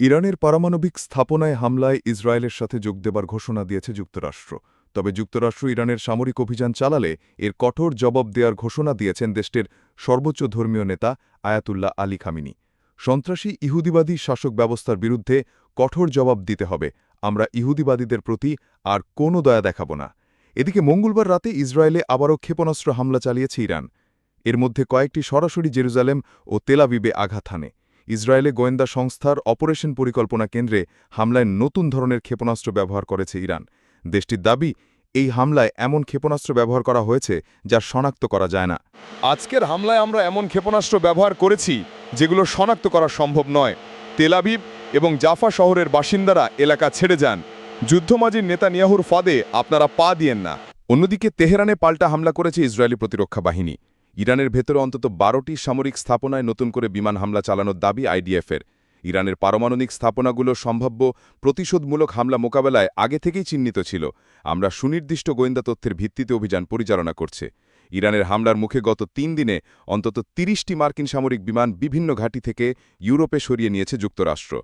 ইরানের পারমাণবিক স্থাপনায় হামলায় ইসরায়েলের সাথে যোগ দেবার ঘোষণা দিয়েছে যুক্তরাষ্ট্র। তবে যুক্তরাষ্ট্র ইরানের সামরিক অভিযান চালালে এর কঠোর জবাব দেওয়ার ঘোষণা দিয়েছেন দেশটির সর্বোচ্চ ধর্মীয় নেতা আয়াতুল্লাহ আলী খামিনি। সন্ত্রাসী ইহুদিবাদী শাসক ব্যবস্থার বিরুদ্ধে কঠোর জবাব দিতে হবে। আমরা ইহুদিবাদীদের প্রতি আর কোনো দয়া দেখাব না। এদিকে মঙ্গলবার রাতে ইসরায়েলে আবারও ক্ষেপণাস্ত্র হামলা চালিয়েছে ইরান। এর মধ্যে কয়েকটি সরাসরি জেরুজালেম ও তেলাবিবে আঘাত হানে। ইসরায়েলে গোয়েন্দা সংস্থার অপারেশন পরিকল্পনা কেন্দ্রে হামলায় নতুন ধরনের ক্ষেপণাস্ত্র ব্যবহার করেছে ইরান। দেশটির দাবি, এই হামলায় এমন ক্ষেপণাস্ত্র ব্যবহার করা হয়েছে যা শনাক্ত করা যায় না। আজকের হামলায় আমরা এমন ক্ষেপণাস্ত্র ব্যবহার করেছি যেগুলো শনাক্ত করা সম্ভব নয়। তেলাবিব এবং জাফা শহরের বাসিন্দারা এলাকা ছেড়ে যান। যুদ্ধমাজির নেতানিয়াহুর ফাঁদে আপনারা পা দিয়েন না। অন্যদিকে তেহরানে পাল্টা হামলা করেছে ইসরায়েলি প্রতিরক্ষা বাহিনী। ইরানের ভেতরে অন্তত বারোটি সামরিক স্থাপনায় নতুন করে বিমান হামলা চালানোর দাবি আইডিএফের। ইরানের পারমাণবিক স্থাপনাগুলো সম্ভাব্য প্রতিশোধমূলক হামলা মোকাবেলায় আগে থেকেই চিহ্নিত ছিল। আমরা সুনির্দিষ্ট গোয়েন্দা তথ্যের ভিত্তিতে অভিযান পরিচালনা করছে। ইরানের হামলার মুখে গত তিন দিনে অন্তত তিরিশটি মার্কিন সামরিক বিমান বিভিন্ন ঘাঁটি থেকে ইউরোপে সরিয়ে নিয়েছে যুক্তরাষ্ট্র।